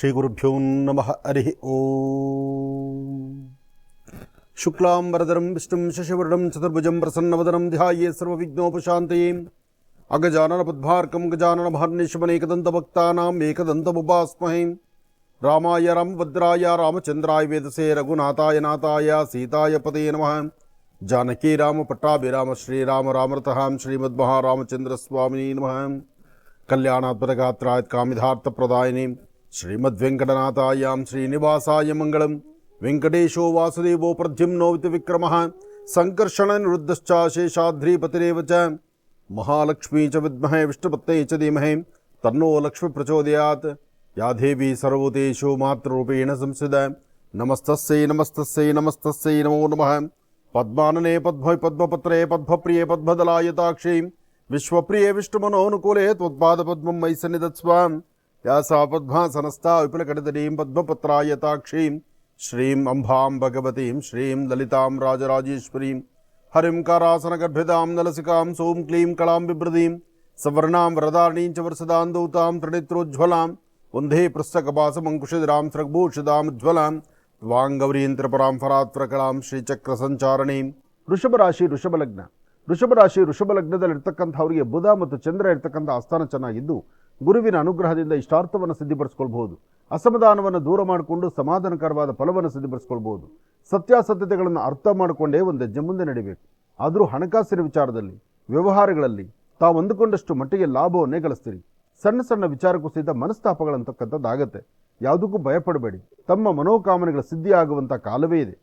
श्रीगुरुभ्यो नम, हरि ओ शुक्लां विष्णु विष्णुं चतुर्भुज प्रसन्न वदनम ध्याये सर्वविघ्नोपशान्तये अगजाननपद्भार्कं गजाननभार्निशमनेकदन्तभक्तानाम् एकदन्तमुपास्महे। रामाय राम भद्राय रामचंद्राय वेदसे, रघुनाथाय, नाथाय, सीताय पते नमः। जानकी रामपट्टाभिराम श्रीराम, रामरथहां, श्रीमद्महारामचन्द्रस्वामिनी नमः। कल्याणात्मदगात्रायत् कामिधार्थप्रदायिनीम् श्रीमद्वेङ्कटनाथायां श्रीनिवासाय मङ्गलं वेङ्कटेशो वासुदेवो प्रद्युम्नोविति विक्रमः। सङ्कर्षणनिरुद्धश्च शेषाद्रीपतिरेव च। महालक्ष्मी च विद्महे, विष्णुपत्ते च धीमहे। तन्नो लक्ष्मीप्रचोदयात् या देवी सर्वतेषु मातृरूपेण संसिद नमस्तस्यै नमस्तस्यै नमस्तस्यै नमो नमः। पद्मानने पद्म पद्मपत्रे पद्मप्रिये पद्मदलायताक्षी विश्वप्रिये विष्णुमनोनुकूले त्वत्पादपद्मं मयि सन्निधत्स्व। ಪದ್ಮಾಸನಸ್ಥಾ ವಿಪುಲಕಟದರೀಂ ಪದ್ಮಪತ್ರಾಯತಾಕ್ಷೀಂ ಶ್ರೀಂ ಅಂಬಾಂ ಭಗವತೀಂ ಶ್ರೀಂ ಲಲಿತಾಂ ರಾಜರಾಜೇಶ್ವರೀಂ ಹರಿಂ ಕಾರಾಸನಗರ್ಭಿತಾಂ ನಲಸಿಕಾಂ ಸೋಂ ಕ್ಲೀಂ ಕಳಾಂ ಬಿಭ್ರದೀಂ ಸವರ್ಣಾಂ ವರದಾರಣೀಂ ಚ ವರ್ಷದಾಂದೌತಾಂ ತ್ರಿಣಿತ್ರೋಜ್ವಲಾಂ ವಂದೇ ಸೃಗ್ಭೂಷಿತಾಂ ಉಜ್ವಲಾಂ ತ್ವಾಂಗೌರೀಂ ತ್ರಿಪುರಾಂ ಫರಾತ್ರಕಲಾಂ ಶ್ರೀಚಕ್ರ ಸಂಚಾರಣೀಂ ಋಷಭ ರಾಶಿ ಋಷಭ ಲಗ್ನ ಋಷಭ ರಾಶಿ ವೃಷಭ ಲಗ್ನದಲ್ಲಿರ್ತಕ್ಕಂಥವರಿಗೆ ಬುಧ ಮತ್ತು ಚಂದ್ರ ಇರ್ತಕ್ಕಂಥ ಆಸ್ಥಾನ ಚೆನ್ನಾಗಿದ್ದು ಗುರುವಿನ ಅನುಗ್ರಹದಿಂದ ಇಷ್ಟಾರ್ಥವನ್ನು ಸಿದ್ಧಿಪಡಿಸ್ಕೊಳ್ಬಹುದು. ಅಸಮಾಧಾನವನ್ನು ದೂರ ಮಾಡಿಕೊಂಡು ಸಮಾಧಾನಕರವಾದ ಫಲವನ್ನು ಸಿದ್ಧಿಪಡಿಸ್ಕೊಳ್ಬಹುದು. ಸತ್ಯಾಸತ್ಯತೆಗಳನ್ನು ಅರ್ಥ ಮಾಡಿಕೊಂಡೇ ಒಂದು ಹೆಜ್ಜೆ ಮುಂದೆ ನಡಿಬೇಕು. ಆದರೂ ಹಣಕಾಸಿನ ವಿಚಾರದಲ್ಲಿ, ವ್ಯವಹಾರಗಳಲ್ಲಿ ತಾವು ಅಂದುಕೊಂಡಷ್ಟು ಮಟ್ಟಿಗೆ ಲಾಭವನ್ನೇ ಗಳಿಸ್ತೀರಿ. ಸಣ್ಣ ಸಣ್ಣ ವಿಚಾರಕ್ಕೂ ಸಹಿತ ಮನಸ್ತಾಪಗಳಂತಕ್ಕಂಥದ್ದಾಗತ್ತೆ ಯಾವುದಕ್ಕೂ ಭಯಪಡಬೇಡಿ. ತಮ್ಮ ಮನೋಕಾಮನೆಗಳ ಸಿದ್ಧಿ ಆಗುವಂಥ ಕಾಲವೇ ಇದೆ.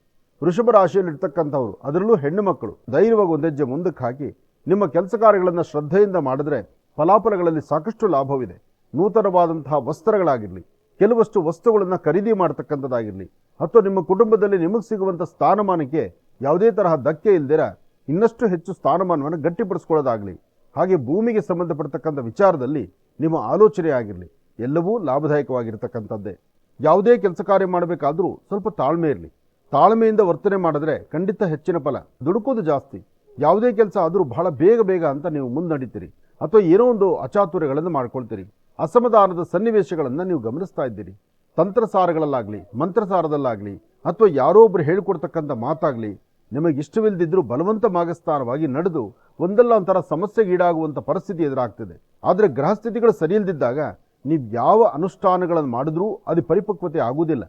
ವೃಷಭ ರಾಶಿಯಲ್ಲಿರ್ತಕ್ಕಂಥವ್ರು ಅದರಲ್ಲೂ ಹೆಣ್ಣು ಮಕ್ಕಳು, ಧೈರ್ಯವಾಗಿ ಒಂದೆಜ್ಜೆ ಮುಂದಕ್ಕೆ ಹಾಕಿ ನಿಮ್ಮ ಕೆಲಸ ಕಾರ್ಯಗಳನ್ನು ಶ್ರದ್ಧೆಯಿಂದ ಮಾಡಿದ್ರೆ ಫಲಾಫಲಗಳಲ್ಲಿ ಸಾಕಷ್ಟು ಲಾಭವಿದೆ. ನೂತನವಾದಂತಹ ವಸ್ತ್ರಗಳಾಗಿರಲಿ, ಕೆಲವಷ್ಟು ವಸ್ತುಗಳನ್ನು ಖರೀದಿ ಮಾಡ್ತಕ್ಕಂಥದ್ದಾಗಿರಲಿ, ಅಥವಾ ನಿಮ್ಮ ಕುಟುಂಬದಲ್ಲಿ ನಿಮಗೆ ಸಿಗುವಂಥ ಸ್ಥಾನಮಾನಕ್ಕೆ ಯಾವುದೇ ತರಹ ಧಕ್ಕೆ ಇಲ್ದಿರ ಇನ್ನಷ್ಟು ಹೆಚ್ಚು ಸ್ಥಾನಮಾನವನ್ನು ಗಟ್ಟಿಪಡಿಸ್ಕೊಳ್ಳೋದಾಗಲಿ, ಹಾಗೆ ಭೂಮಿಗೆ ಸಂಬಂಧಪಡ್ತಕ್ಕಂಥ ವಿಚಾರದಲ್ಲಿ ನಿಮ್ಮ ಆಲೋಚನೆ ಆಗಿರಲಿ, ಎಲ್ಲವೂ ಲಾಭದಾಯಕವಾಗಿರ್ತಕ್ಕಂಥದ್ದೇ. ಯಾವುದೇ ಕೆಲಸ ಕಾರ್ಯ ಮಾಡಬೇಕಾದರೂ ಸ್ವಲ್ಪ ತಾಳ್ಮೆ ಇರಲಿ. ತಾಳ್ಮೆಯಿಂದ ವರ್ತನೆ ಮಾಡಿದ್ರೆ ಖಂಡಿತ ಹೆಚ್ಚಿನ ಫಲ, ದುಡುಕೋದು ಜಾಸ್ತಿ. ಯಾವುದೇ ಕೆಲಸ ಆದರೂ ಬಹಳ ಬೇಗ ಬೇಗ ಅಂತ ನೀವು ಮುನ್ನಡಿತೀರಿ ಅಥವಾ ಏನೋ ಒಂದು ಅಚಾತುರ್ಯಗಳನ್ನು ಮಾಡ್ಕೊಳ್ತೀರಿ. ಅಸಮಾಧಾನದ ಸನ್ನಿವೇಶಗಳನ್ನು ನೀವು ಗಮನಿಸ್ತಾ ಇದ್ದೀರಿ. ತಂತ್ರಸಾರಗಳಲ್ಲಾಗಲಿ, ಮಂತ್ರಸಾರದಲ್ಲಾಗಲಿ, ಅಥವಾ ಯಾರೋ ಒಬ್ಬರು ಹೇಳಿಕೊಡ್ತಕ್ಕಂಥ ಮಾತಾಗಲಿ, ನಿಮಗೆ ಇಷ್ಟವಿಲ್ಲದಿದ್ದರೂ ಬಲವಂತ ಮಾಗಸ್ಥಾನವಾಗಿ ನಡೆದು ಒಂದಲ್ಲ ಒಂಥರ ಸಮಸ್ಯೆಗೀಡಾಗುವಂಥ ಪರಿಸ್ಥಿತಿ ಎದುರಾಗ್ತದೆ. ಆದರೆ ಗ್ರಹಸ್ಥಿತಿಗಳು ಸರಿಯಿಲ್ಲದಿದ್ದಾಗ ನೀವು ಯಾವ ಅನುಷ್ಠಾನಗಳನ್ನು ಮಾಡಿದ್ರೂ ಅದು ಪರಿಪಕ್ವತೆ ಆಗುವುದಿಲ್ಲ.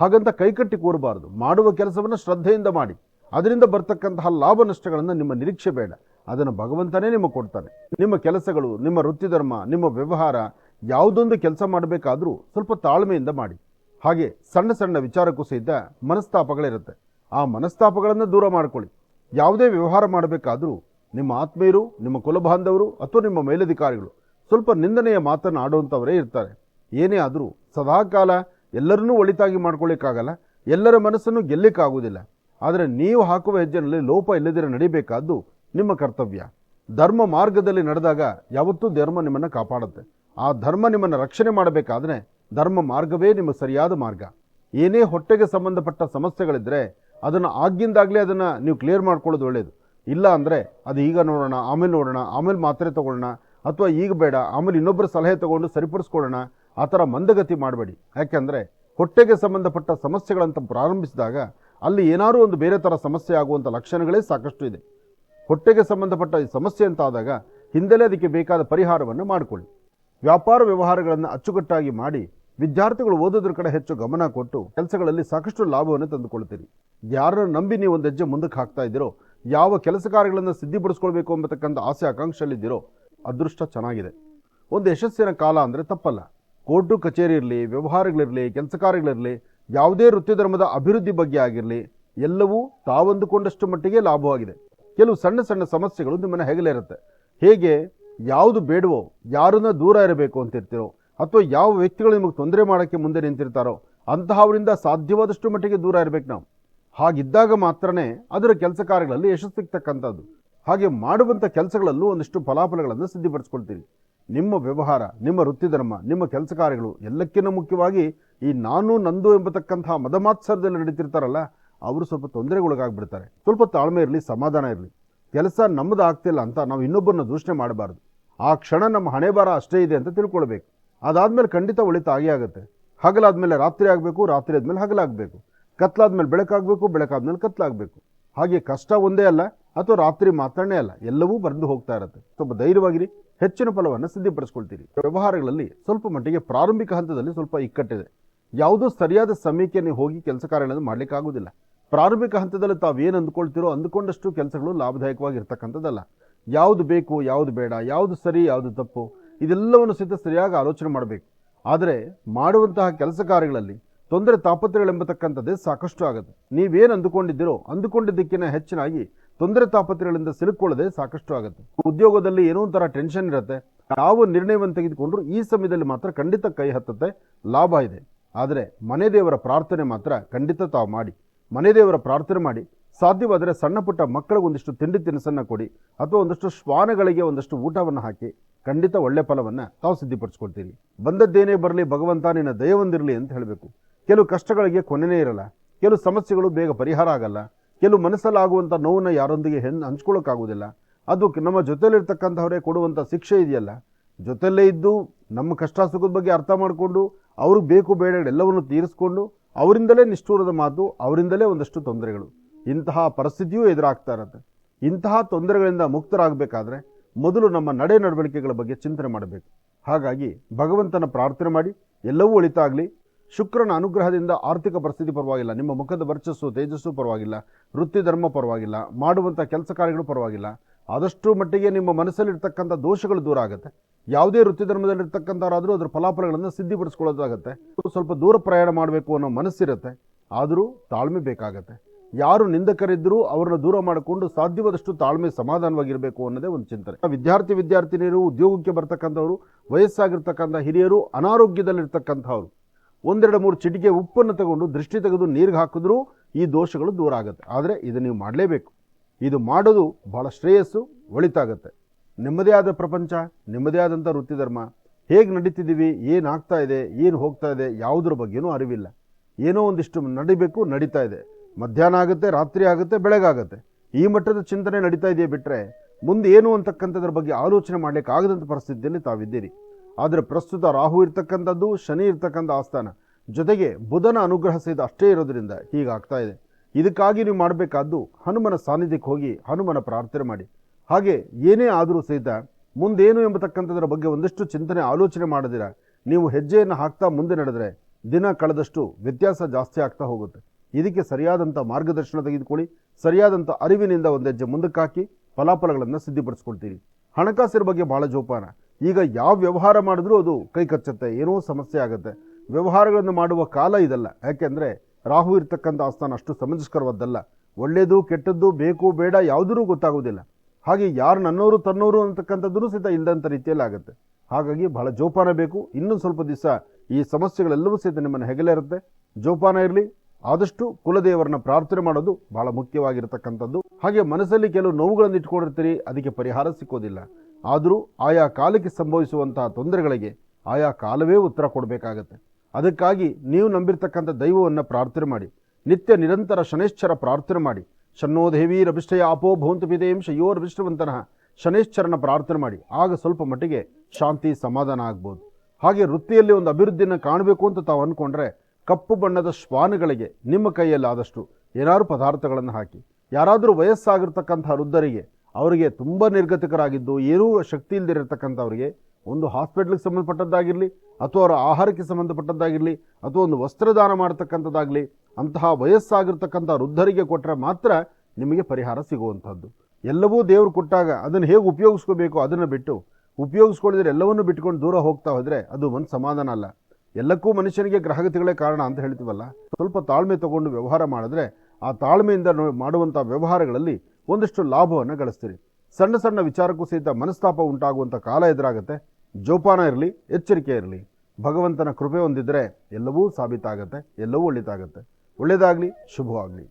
ಹಾಗಂತ ಕೈಕಟ್ಟಿ ಕೂರಬಾರದು. ಮಾಡುವ ಕೆಲಸವನ್ನು ಶ್ರದ್ಧೆಯಿಂದ ಮಾಡಿ. ಅದರಿಂದ ಬರ್ತಕ್ಕಂತಹ ಲಾಭ ನಷ್ಟಗಳನ್ನು ನಿಮ್ಮ ನಿರೀಕ್ಷೆ ಬೇಡ. ಅದನ್ನು ಭಗವಂತನೇ ನಿಮಗೆ ಕೊಡ್ತಾನೆ. ನಿಮ್ಮ ಕೆಲಸಗಳು, ನಿಮ್ಮ ವೃತ್ತಿಧರ್ಮ, ನಿಮ್ಮ ವ್ಯವಹಾರ ಯಾವುದೊಂದು ಕೆಲಸ ಮಾಡಬೇಕಾದರೂ ಸ್ವಲ್ಪ ತಾಳ್ಮೆಯಿಂದ ಮಾಡಿ. ಹಾಗೆ ಸಣ್ಣ ಸಣ್ಣ ವಿಚಾರಕ್ಕೂ ಸಹಿತ ಮನಸ್ತಾಪಗಳಿರುತ್ತೆ. ಆ ಮನಸ್ತಾಪಗಳನ್ನು ದೂರ ಮಾಡಿಕೊಳ್ಳಿ. ಯಾವುದೇ ವ್ಯವಹಾರ ಮಾಡಬೇಕಾದರೂ ನಿಮ್ಮ ಆತ್ಮೀಯರು, ನಿಮ್ಮ ಕುಲಬಾಂಧವರು ಅಥವಾ ನಿಮ್ಮ ಮೇಲಧಿಕಾರಿಗಳು ಸ್ವಲ್ಪ ನಿಂದನೆಯ ಮಾತನ್ನು ಆಡುವಂಥವರೇ ಇರ್ತಾರೆ. ಏನೇ ಆದರೂ ಸದಾಕಾಲ ಎಲ್ಲರನ್ನೂ ಒಳಿತಾಗಿ ಮಾಡ್ಕೊಳ್ಳಿಕ್ಕಾಗಲ್ಲ. ಎಲ್ಲರ ಮನಸ್ಸನ್ನು ಗೆಲ್ಲಕ್ಕಾಗುವುದಿಲ್ಲ. ಆದರೆ ನೀವು ಹಾಕುವ ಹೆಜ್ಜೆನಲ್ಲಿ ಲೋಪ ಇಲ್ಲದಿರ ನಡಿಬೇಕಾದ್ದು ನಿಮ್ಮ ಕರ್ತವ್ಯ. ಧರ್ಮ ಮಾರ್ಗದಲ್ಲಿ ನಡೆದಾಗ ಯಾವತ್ತೂ ಧರ್ಮ ನಿಮ್ಮನ್ನು ಕಾಪಾಡುತ್ತೆ. ಆ ಧರ್ಮ ನಿಮ್ಮನ್ನು ರಕ್ಷಣೆ ಮಾಡಬೇಕಾದ್ರೆ ಧರ್ಮ ಮಾರ್ಗವೇ ನಿಮ್ಮ ಸರಿಯಾದ ಮಾರ್ಗ. ಏನೇ ಹೊಟ್ಟೆಗೆ ಸಂಬಂಧಪಟ್ಟ ಸಮಸ್ಯೆಗಳಿದ್ದರೆ ಅದನ್ನು ಆಗಿಂದಾಗಲೇ ಅದನ್ನು ನೀವು ಕ್ಲಿಯರ್ ಮಾಡ್ಕೊಳ್ಳೋದು ಒಳ್ಳೆಯದು ಇಲ್ಲ ಅಂದರೆ ಅದು ಈಗ ನೋಡೋಣ, ಆಮೇಲೆ ನೋಡೋಣ, ಆಮೇಲೆ ಮಾತ್ರೆ ತೊಗೊಳ್ಳೋಣ, ಅಥವಾ ಈಗ ಬೇಡ, ಆಮೇಲೆ ಇನ್ನೊಬ್ಬರ ಸಲಹೆ ತಗೊಂಡು ಸರಿಪಡಿಸ್ಕೊಳ್ಳೋಣ, ಆ ಥರ ಮಂದಗತಿ ಮಾಡಬೇಡಿ. ಯಾಕೆಂದರೆ ಹೊಟ್ಟೆಗೆ ಸಂಬಂಧಪಟ್ಟ ಸಮಸ್ಯೆಗಳಂತ ಪ್ರಾರಂಭಿಸಿದಾಗ ಅಲ್ಲಿ ಏನಾದರೂ ಒಂದು ಬೇರೆ ಥರ ಸಮಸ್ಯೆ ಆಗುವಂಥ ಲಕ್ಷಣಗಳೇ ಸಾಕಷ್ಟು ಇದೆ. ಹೊಟ್ಟೆಗೆ ಸಂಬಂಧಪಟ್ಟ ಈ ಸಮಸ್ಯೆ ಅಂತ ಆದಾಗ ಹಿಂದೆಲೇ ಅದಕ್ಕೆ ಬೇಕಾದ ಪರಿಹಾರವನ್ನು ಮಾಡಿಕೊಳ್ಳಿ. ವ್ಯಾಪಾರ ವ್ಯವಹಾರಗಳನ್ನು ಅಚ್ಚುಕಟ್ಟಾಗಿ ಮಾಡಿ, ವಿದ್ಯಾರ್ಥಿಗಳು ಓದೋದ್ರ ಕಡೆ ಹೆಚ್ಚು ಗಮನ ಕೊಟ್ಟು ಕೆಲಸಗಳಲ್ಲಿ ಸಾಕಷ್ಟು ಲಾಭವನ್ನು ತಂದುಕೊಳ್ತೀರಿ. ಯಾರನ್ನು ನಂಬಿ ನೀವು ಒಂದು ಹೆಜ್ಜೆ ಮುಂದಕ್ಕೆ ಹಾಕ್ತಾ ಇದ್ದೀರೋ, ಯಾವ ಕೆಲಸ ಕಾರ್ಯಗಳನ್ನು ಸಿದ್ಧಿಪಡಿಸ್ಕೊಳ್ಬೇಕು ಅಂಬತಕ್ಕಂಥ ಆಸೆ ಆಕಾಂಕ್ಷೆಯಲ್ಲಿದ್ದೀರೋ, ಅದೃಷ್ಟ ಚೆನ್ನಾಗಿದೆ. ಒಂದು ಯಶಸ್ಸಿನ ಕಾಲ ಅಂದರೆ ತಪ್ಪಲ್ಲ. ಕೋರ್ಟು ಕಚೇರಿ ಇರಲಿ, ವ್ಯವಹಾರಗಳಿರಲಿ, ಕೆಲಸ ಕಾರ್ಯಗಳಿರಲಿ, ಯಾವುದೇ ವೃತ್ತಿಧರ್ಮದ ಅಭಿವೃದ್ಧಿ ಬಗ್ಗೆ ಆಗಿರಲಿ, ಎಲ್ಲವೂ ತಾವಂದುಕೊಂಡಷ್ಟು ಮಟ್ಟಿಗೆ ಲಾಭವಾಗಿದೆ. ಕೆಲವು ಸಣ್ಣ ಸಣ್ಣ ಸಮಸ್ಯೆಗಳು ನಿಮ್ಮನ್ನು ಹೆಗಲೇರುತ್ತೆ ಹೇಗೆ? ಯಾವುದು ಬೇಡವೋ, ಯಾರನ್ನ ದೂರ ಇರಬೇಕು ಅಂತಿರ್ತೀರೋ, ಅಥವಾ ಯಾವ ವ್ಯಕ್ತಿಗಳು ನಿಮಗೆ ತೊಂದರೆ ಮಾಡೋಕ್ಕೆ ಮುಂದೆ ನಿಂತಿರ್ತಾರೋ, ಅಂತಹವರಿಂದ ಸಾಧ್ಯವಾದಷ್ಟು ಮಟ್ಟಿಗೆ ದೂರ ಇರಬೇಕು ನಾವು. ಹಾಗಿದ್ದಾಗ ಮಾತ್ರನೇ ಅದರ ಕೆಲಸ ಕಾರ್ಯಗಳಲ್ಲಿ ಯಶಸ್ಸು ಸಿಗ್ತಕ್ಕಂಥದ್ದು. ಹಾಗೆ ಮಾಡುವಂಥ ಕೆಲಸಗಳಲ್ಲೂ ಒಂದಿಷ್ಟು ಫಲಾಫಲಗಳನ್ನು ಸಿದ್ಧಿಪಡಿಸ್ಕೊಳ್ತೀರಿ ನಿಮ್ಮ ವ್ಯವಹಾರ, ನಿಮ್ಮ ವೃತ್ತಿಧರ್ಮ, ನಿಮ್ಮ ಕೆಲಸ ಕಾರ್ಯಗಳು ಎಲ್ಲಕ್ಕಿಂತ ಮುಖ್ಯವಾಗಿ ಈ ನಾನು ನಂದು ಎಂಬತಕ್ಕಂತಹ ಮದಮಾತ್ಸರದಲ್ಲಿ ನಡೀತಿರ್ತಾರಲ್ಲ ಅವರು ಸ್ವಲ್ಪ ತೊಂದರೆಗೊಳಗಾಗ್ಬಿಡ್ತಾರೆ. ಸ್ವಲ್ಪ ತಾಳ್ಮೆ ಇರಲಿ, ಸಮಾಧಾನ ಇರಲಿ. ಕೆಲಸ ನಮ್ಮದು ಆಗ್ತಿಲ್ಲ ಅಂತ ನಾವು ಇನ್ನೊಬ್ಬರನ್ನ ದೂಷಣೆ ಮಾಡಬಾರ್ದು. ಆ ಕ್ಷಣ ನಮ್ಮ ಹಣೆ ಭಾರ ಅಷ್ಟೇ ಇದೆ ಅಂತ ತಿಳ್ಕೊಳ್ಬೇಕು. ಅದಾದ್ಮೇಲೆ ಖಂಡಿತ ಒಳಿತ ಆಗೇ ಆಗುತ್ತೆ. ಹಗಲಾದ್ಮೇಲೆ ರಾತ್ರಿ ಆಗಬೇಕು, ರಾತ್ರಿ ಆದ್ಮೇಲೆ ಹಗಲಾಗಬೇಕು. ಕತ್ಲಾದ್ಮೇಲೆ ಬೆಳಕಾಗಬೇಕು, ಬೆಳಕಾದ್ಮೇಲೆ ಕತ್ಲಾಗಬೇಕು. ಹಾಗೆ ಕಷ್ಟ ಒಂದೇ ಅಲ್ಲ, ಅಥವಾ ರಾತ್ರಿ ಮಾತ್ರನೇ ಅಲ್ಲ, ಎಲ್ಲವೂ ಬರೆದು ಹೋಗ್ತಾ ಇರುತ್ತೆ. ಸ್ವಲ್ಪ ಧೈರ್ಯವಾಗಿರಿ, ಹೆಚ್ಚಿನ ಫಲವನ್ನು ಸಿದ್ಧಪಡಿಸ್ಕೊಳ್ತೀರಿ. ವ್ಯವಹಾರಗಳಲ್ಲಿ ಸ್ವಲ್ಪ ಮಟ್ಟಿಗೆ ಪ್ರಾರಂಭಿಕ ಹಂತದಲ್ಲಿ ಸ್ವಲ್ಪ ಇಕ್ಕಟ್ಟಿದೆ. ಯಾವುದೋ ಸರಿಯಾದ ಸಮಯಕ್ಕೆ ಹೋಗಿ ಕೆಲಸ ಕಾರ್ಯಗಳನ್ನು ಮಾಡಲಿಕ್ಕಾಗೋದಿಲ್ಲ ಪ್ರಾರಂಭಿಕ ಹಂತದಲ್ಲಿ ತಾವೇನು ಅಂದ್ಕೊಳ್ತೀರೋ ಅಂದ್ಕೊಂಡಷ್ಟು ಕೆಲಸಗಳು ಲಾಭದಾಯಕವಾಗಿರ್ತಕ್ಕಂಥದ್ದಲ್ಲ. ಯಾವುದು ಬೇಕು, ಯಾವುದು ಬೇಡ, ಯಾವುದು ಸರಿ, ಯಾವುದು ತಪ್ಪು, ಇದೆಲ್ಲವನ್ನು ಸಹಿತ ಸರಿಯಾಗಿ ಆಲೋಚನೆ ಮಾಡಬೇಕು. ಆದರೆ ಮಾಡುವಂತಹ ಕೆಲಸ ಕಾರ್ಯಗಳಲ್ಲಿ ತೊಂದರೆ ತಾಪತ್ರೆಗಳೆಂಬತಕ್ಕಂಥದ್ದೇ ಸಾಕಷ್ಟು ಆಗುತ್ತೆ ನೀವೇನು ಅಂದುಕೊಂಡಿದ್ದೀರೋ ಅಂದುಕೊಂಡಿದ್ದಕ್ಕಿಂತ ಹೆಚ್ಚಿನಾಗಿ ತೊಂದರೆ ತಾಪತ್ರೆಗಳಿಂದ ಸಿಲುಕೊಳ್ಳದೆ ಸಾಕಷ್ಟು ಆಗುತ್ತೆ ಉದ್ಯೋಗದಲ್ಲಿ ಏನೋ ಒಂಥರ ಟೆನ್ಷನ್ ಇರುತ್ತೆ. ಯಾವ ನಿರ್ಣಯವನ್ನು ತೆಗೆದುಕೊಂಡ್ರು ಈ ಸಮಯದಲ್ಲಿ ಮಾತ್ರ ಖಂಡಿತ ಕೈ ಹತ್ತುತ್ತೆ, ಲಾಭ ಇದೆ. ಆದರೆ ಮನೆ ದೇವರ ಪ್ರಾರ್ಥನೆ ಮಾತ್ರ ಖಂಡಿತ ತಾವು ಮಾಡಿ. ಮನೆ ದೇವರ ಪ್ರಾರ್ಥನೆ ಮಾಡಿ. ಸಾಧ್ಯವಾದರೆ ಸಣ್ಣ ಪುಟ್ಟ ಮಕ್ಕಳಿಗೆ ಒಂದಿಷ್ಟು ತಿಂಡಿ ತಿನಿಸನ್ನು ಕೊಡಿ. ಅಥವಾ ಒಂದಷ್ಟು ಶ್ವಾನಗಳಿಗೆ ಒಂದಷ್ಟು ಊಟವನ್ನು ಹಾಕಿ. ಖಂಡಿತ ಒಳ್ಳೆ ಫಲವನ್ನು ತಾವು ಸಿದ್ಧಿಪಡಿಸ್ಕೊಳ್ತೀರಿ. ಬಂದದ್ದೇನೇ ಬರಲಿ, ಭಗವಂತ ನಿನ್ನ ದಯವೊಂದಿರಲಿ ಅಂತ ಹೇಳಬೇಕು. ಕೆಲವು ಕಷ್ಟಗಳಿಗೆ ಕೊನೆಯೇ ಇರಲ್ಲ. ಕೆಲವು ಸಮಸ್ಯೆಗಳು ಬೇಗ ಪರಿಹಾರ ಆಗಲ್ಲ. ಕೆಲವು ಮನಸ್ಸಲ್ಲಾಗುವಂಥ ನೋವನ್ನು ಯಾರೊಂದಿಗೆ ಹೆಣ್ಣು ಹಂಚ್ಕೊಳ್ಳೋಕ್ಕಾಗೋದಿಲ್ಲ ಅದು ನಮ್ಮ ಜೊತೆಯಲ್ಲಿರ್ತಕ್ಕಂಥವರೇ ಕೊಡುವಂಥ ಶಿಕ್ಷೆ ಇದೆಯಲ್ಲ. ಜೊತೆಯಲ್ಲೇ ಇದ್ದು ನಮ್ಮ ಕಷ್ಟ ಸುಖದ ಬಗ್ಗೆ ಅರ್ಥ ಮಾಡಿಕೊಂಡು ಅವ್ರಿಗೆ ಬೇಕು ಬೇಡ ಎಲ್ಲವನ್ನು ತೀರಿಸ್ಕೊಂಡು ಅವರಿಂದಲೇ ನಿಷ್ಠೂರದ ಮಾತು, ಅವರಿಂದಲೇ ಒಂದಷ್ಟು ತೊಂದರೆಗಳು. ಇಂತಹ ಪರಿಸ್ಥಿತಿಯೂ ಎದುರಾಗ್ತಾ ಇರುತ್ತೆ. ಇಂತಹ ತೊಂದರೆಗಳಿಂದ ಮುಕ್ತರಾಗಬೇಕಾದ್ರೆ ಮೊದಲು ನಮ್ಮ ನಡೆ ನಡವಳಿಕೆಗಳ ಬಗ್ಗೆ ಚಿಂತನೆ ಮಾಡಬೇಕು. ಹಾಗಾಗಿ ಭಗವಂತನ ಪ್ರಾರ್ಥನೆ ಮಾಡಿ, ಎಲ್ಲವೂ ಒಳಿತಾಗಲಿ. ಶುಕ್ರನ ಅನುಗ್ರಹದಿಂದ ಆರ್ಥಿಕ ಪರಿಸ್ಥಿತಿ ಪರವಾಗಿಲ್ಲ, ನಿಮ್ಮ ಮುಖದ ವರ್ಚಸ್ಸು, ತೇಜಸ್ಸು ಪರವಾಗಿಲ್ಲ ವೃತ್ತಿ ಧರ್ಮ ಪರವಾಗಿಲ್ಲ ಮಾಡುವಂಥ ಕೆಲಸ ಕಾರ್ಯಗಳು ಪರವಾಗಿಲ್ಲ. ಆದಷ್ಟು ಮಟ್ಟಿಗೆ ನಿಮ್ಮ ಮನಸ್ಸಲ್ಲಿರ್ತಕ್ಕಂಥ ದೋಷಗಳು ದೂರ ಆಗುತ್ತೆ. ಯಾವುದೇ ವೃತ್ತಿ ಧರ್ಮದಲ್ಲಿರ್ತಕ್ಕಂಥವ್ರಾದರೂ ಅದರ ಫಲಾಫಲಗಳನ್ನು ಸಿದ್ಧಿಪಡಿಸ್ಕೊಳ್ಳೋದಾಗತ್ತೆ. ಸ್ವಲ್ಪ ದೂರ ಪ್ರಯಾಣ ಮಾಡಬೇಕು ಅನ್ನೋ ಮನಸ್ಸಿರುತ್ತೆ. ಆದರೂ ತಾಳ್ಮೆ ಬೇಕಾಗತ್ತೆ. ಯಾರು ನಿಂದಕರಿದ್ದರೂ ಅವರನ್ನು ದೂರ ಮಾಡಿಕೊಂಡು ಸಾಧ್ಯವಾದಷ್ಟು ತಾಳ್ಮೆ ಸಮಾಧಾನವಾಗಿರಬೇಕು ಅನ್ನೋದೇ ಒಂದು ಚಿಂತನೆ. ವಿದ್ಯಾರ್ಥಿ ವಿದ್ಯಾರ್ಥಿನಿಯರು, ಉದ್ಯೋಗಕ್ಕೆ ಬರ್ತಕ್ಕಂಥವ್ರು, ವಯಸ್ಸಾಗಿರ್ತಕ್ಕಂಥ ಹಿರಿಯರು, ಅನಾರೋಗ್ಯದಲ್ಲಿರ್ತಕ್ಕಂಥವ್ರು, ಒಂದೆರಡು ಮೂರು ಚಿಟಿಕೆ ಉಪ್ಪನ್ನು ತಗೊಂಡು ದೃಷ್ಟಿ ತೆಗೆದು ನೀರಿಗೆ ಹಾಕಿದ್ರೂ ಈ ದೋಷಗಳು ದೂರ ಆಗುತ್ತೆ. ಆದರೆ ಇದು ನೀವು ಮಾಡಲೇಬೇಕು. ಇದು ಮಾಡೋದು ಬಹಳ ಶ್ರೇಯಸ್ಸು, ಒಳಿತಾಗತ್ತೆ. ನಿಮ್ಮದೇ ಆದ ಪ್ರಪಂಚ ನಿಮ್ಮದೇ ಆದಂಥ ವೃತ್ತಿಧರ್ಮ. ಹೇಗೆ ನಡೀತಿದ್ದೀವಿ ಏನಾಗ್ತಾ ಇದೆ, ಏನು ಹೋಗ್ತಾ ಇದೆ ಯಾವುದ್ರ ಬಗ್ಗೆನೂ ಅರಿವಿಲ್ಲ. ಏನೋ ಒಂದಿಷ್ಟು ನಡಿಬೇಕು, ನಡೀತಾ ಇದೆ. ಮಧ್ಯಾಹ್ನ ಆಗುತ್ತೆ, ರಾತ್ರಿ ಆಗುತ್ತೆ ಬೆಳಗಾಗುತ್ತೆ ಈ ಮಟ್ಟದ ಚಿಂತನೆ ನಡೀತಾ ಇದೆಯೇ ಬಿಟ್ಟರೆ ಮುಂದೆ ಏನು ಅಂತಕ್ಕಂಥದ್ರ ಬಗ್ಗೆ ಆಲೋಚನೆ ಮಾಡಲಿಕ್ಕೆ ಆಗದಂಥ ಪರಿಸ್ಥಿತಿಯಲ್ಲಿ ತಾವಿದ್ದೀರಿ. ಆದರೆ ಪ್ರಸ್ತುತ ರಾಹು ಇರ್ತಕ್ಕಂಥದ್ದು, ಶನಿ ಇರ್ತಕ್ಕಂಥ ಆಸ್ಥಾನ. ಜೊತೆಗೆ ಬುಧನ ಅನುಗ್ರಹ ಸಹಿತ ಅಷ್ಟೇ ಇರೋದ್ರಿಂದ ಹೀಗಾಗ್ತಾ ಇದೆ. ಇದಕ್ಕಾಗಿ ನೀವು ಮಾಡಬೇಕಾದ್ದು ಹನುಮನ ಸಾನ್ನಿಧ್ಯಕ್ಕೆ ಹೋಗಿ ಹನುಮನ ಪ್ರಾರ್ಥನೆ ಮಾಡಿ. ಹಾಗೆ ಏನೇ ಆದರೂ ಸಹಿತ ಮುಂದೇನು ಎಂಬತಕ್ಕಂಥದ್ರ ಬಗ್ಗೆ ಒಂದಷ್ಟು ಚಿಂತನೆ, ಆಲೋಚನೆ ಮಾಡದಿರ, ನೀವು ಹೆಜ್ಜೆಯನ್ನು ಹಾಕ್ತಾ ಮುಂದೆ ನಡೆದರೆ ದಿನ ಕಳೆದಷ್ಟು ವ್ಯತ್ಯಾಸ ಜಾಸ್ತಿ ಆಗ್ತಾ ಹೋಗುತ್ತೆ. ಇದಕ್ಕೆ ಸರಿಯಾದಂಥ ಮಾರ್ಗದರ್ಶನ ತೆಗೆದುಕೊಳ್ಳಿ, ಸರಿಯಾದಂಥ ಅರಿವಿನಿಂದ ಒಂದು ಹೆಜ್ಜೆ ಮುಂದಕ್ಕೆ ಹಾಕಿ ಫಲಾಫಲಗಳನ್ನು ಸಿದ್ಧಿಪಡಿಸ್ಕೊಳ್ತೀರಿ. ಹಣಕಾಸಿನ ಬಗ್ಗೆ ಭಾಳ ಜೋಪಾನ. ಈಗ ಯಾವ ವ್ಯವಹಾರ ಮಾಡಿದ್ರೂ ಅದು ಕೈ ಕಚ್ಚುತ್ತೆ ಏನೋ ಸಮಸ್ಯೆ ಆಗುತ್ತೆ. ವ್ಯವಹಾರಗಳನ್ನು ಮಾಡುವ ಕಾಲ ಇದಲ್ಲ. ಯಾಕೆಂದರೆ ರಾಹು ಇರ್ತಕ್ಕಂಥ ಆಸ್ಥಾನ ಅಷ್ಟು ಸಮಂಜಸ್ಕರವಾದ್ದಲ್ಲ. ಒಳ್ಳೆಯದು ಕೆಟ್ಟದ್ದು, ಬೇಕು, ಬೇಡ ಯಾವುದೂ ಗೊತ್ತಾಗೋದಿಲ್ಲ ಹಾಗೆ ಯಾರು ನನ್ನವರು ತನ್ನವರು ಅಂತಕ್ಕಂಥದ್ದು ಸಹಿತ ಇಲ್ಲದಂಥ ರೀತಿಯಲ್ಲಿ ಆಗುತ್ತೆ. ಹಾಗಾಗಿ ಬಹಳ ಜೋಪಾನ ಬೇಕು. ಇನ್ನೊಂದು ಸ್ವಲ್ಪ ದಿವಸ ಈ ಸಮಸ್ಯೆಗಳೆಲ್ಲವೂ ಸಹಿತ ನಿಮ್ಮನ್ನು ಹೆಗಲೇ ಇರುತ್ತೆ. ಜೋಪಾನ ಇರಲಿ. ಆದಷ್ಟು ಕುಲದೇವರನ್ನ ಪ್ರಾರ್ಥನೆ ಮಾಡೋದು ಬಹಳ ಮುಖ್ಯವಾಗಿರತಕ್ಕಂಥದ್ದು. ಹಾಗೆ ಮನಸ್ಸಲ್ಲಿ ಕೆಲವು ನೋವುಗಳನ್ನು ಇಟ್ಕೊಂಡಿರ್ತೀರಿ, ಅದಕ್ಕೆ ಪರಿಹಾರ ಸಿಕ್ಕೋದಿಲ್ಲ. ಆದರೂ ಆಯಾ ಕಾಲಕ್ಕೆ ಸಂಭವಿಸುವಂತಹ ತೊಂದರೆಗಳಿಗೆ ಆಯಾ ಕಾಲವೇ ಉತ್ತರ ಕೊಡಬೇಕಾಗತ್ತೆ. ಅದಕ್ಕಾಗಿ ನೀವು ನಂಬಿರ್ತಕ್ಕಂಥ ದೈವವನ್ನು ಪ್ರಾರ್ಥನೆ ಮಾಡಿ. ನಿತ್ಯ ನಿರಂತರ ಶನೇಶ್ಚರ ಪ್ರಾರ್ಥನೆ ಮಾಡಿ. ಶನ್ನೋ ದೇವೀರಭಿಷ್ಟಯ ಅಪೋ ಭವಂತು ಪಿದೇಂ ಶಯೋರ್ವಿಷ್ಟವಂತನಃ ಶನೇಶ್ಚರನ ಪ್ರಾರ್ಥನೆ ಮಾಡಿ. ಆಗ ಸ್ವಲ್ಪ ಮಟ್ಟಿಗೆ ಶಾಂತಿ ಸಮಾಧಾನ ಆಗ್ಬೋದು. ಹಾಗೆ ವೃತ್ತಿಯಲ್ಲಿ ಒಂದು ಅಭಿವೃದ್ಧಿಯನ್ನು ಕಾಣಬೇಕು ಅಂತ ತಾವು ಅಂದ್ಕೊಂಡ್ರೆ ಕಪ್ಪು ಬಣ್ಣದ ಶ್ವಾನಗಳಿಗೆ ನಿಮ್ಮ ಕೈಯಲ್ಲಿ ಆದಷ್ಟು ಏನಾದ್ರು ಪದಾರ್ಥಗಳನ್ನು ಹಾಕಿ. ಯಾರಾದರೂ ವಯಸ್ಸಾಗಿರ್ತಕ್ಕಂಥ ವೃದ್ಧರಿಗೆ, ಅವರಿಗೆ ತುಂಬ ನಿರ್ಗತಿಕರಾಗಿದ್ದು, ಏನೂ ಶಕ್ತಿ ಇಲ್ಲದಿರತಕ್ಕಂಥವ್ರಿಗೆ ಒಂದು ಹಾಸ್ಪಿಟ್ಲಿಗೆ ಸಂಬಂಧಪಟ್ಟದ್ದಾಗಿರಲಿ, ಅಥವಾ ಅವರ ಆಹಾರಕ್ಕೆ ಸಂಬಂಧಪಟ್ಟದ್ದಾಗಿರಲಿ, ಅಥವಾ ಒಂದು ವಸ್ತ್ರದಾನ ಮಾಡ್ತಕ್ಕಂಥದ್ದಾಗಲಿ, ಅಂತಹ ವಯಸ್ಸಾಗಿರ್ತಕ್ಕಂಥ ವೃದ್ಧರಿಗೆ ಕೊಟ್ಟರೆ ಮಾತ್ರ ನಿಮಗೆ ಪರಿಹಾರ ಸಿಗುವಂಥದ್ದು. ಎಲ್ಲವೂ ದೇವರು ಕೊಟ್ಟಾಗ ಅದನ್ನು ಹೇಗೆ ಉಪಯೋಗಿಸ್ಕೋಬೇಕು ಅದನ್ನು ಬಿಟ್ಟು ಉಪಯೋಗಿಸ್ಕೊಳ್ಳಿದ್ರೆ ಎಲ್ಲವನ್ನೂ ಬಿಟ್ಕೊಂಡು ದೂರ ಹೋಗ್ತಾ ಹೋದರೆ ಅದು ಒಂದು ಸಮಾಧಾನ ಅಲ್ಲ. ಎಲ್ಲಕ್ಕೂ ಮನುಷ್ಯನಿಗೆ ಗ್ರಹಗತಿಗಳೇ ಕಾರಣ ಅಂತ ಹೇಳ್ತೀವಲ್ಲ? ಸ್ವಲ್ಪ ತಾಳ್ಮೆ ತಗೊಂಡು ವ್ಯವಹಾರ ಮಾಡಿದ್ರೆ ಆ ತಾಳ್ಮೆಯಿಂದ ಮಾಡುವಂಥ ವ್ಯವಹಾರಗಳಲ್ಲಿ ಒಂದಷ್ಟು ಲಾಭವನ್ನು ಗಳಿಸ್ತೀರಿ. ಸಣ್ಣ ಸಣ್ಣ ವಿಚಾರಕ್ಕೂ ಸಹಿತ ಮನಸ್ತಾಪ ಉಂಟಾಗುವಂಥ ಕಾಲ ಎದುರಾಗುತ್ತೆ. ಜೋಪಾನ ಇರಲಿ, ಎಚ್ಚರಿಕೆ ಇರಲಿ. ಭಗವಂತನ ಕೃಪೆ ಹೊಂದಿದ್ದರೆ ಎಲ್ಲವೂ ಸಾಬೀತಾಗತ್ತೆ, ಎಲ್ಲವೂ ಒಳಿತಾಗತ್ತೆ ಒಳ್ಳೆಯದಾಗಲಿ ಶುಭವಾಗಲಿ.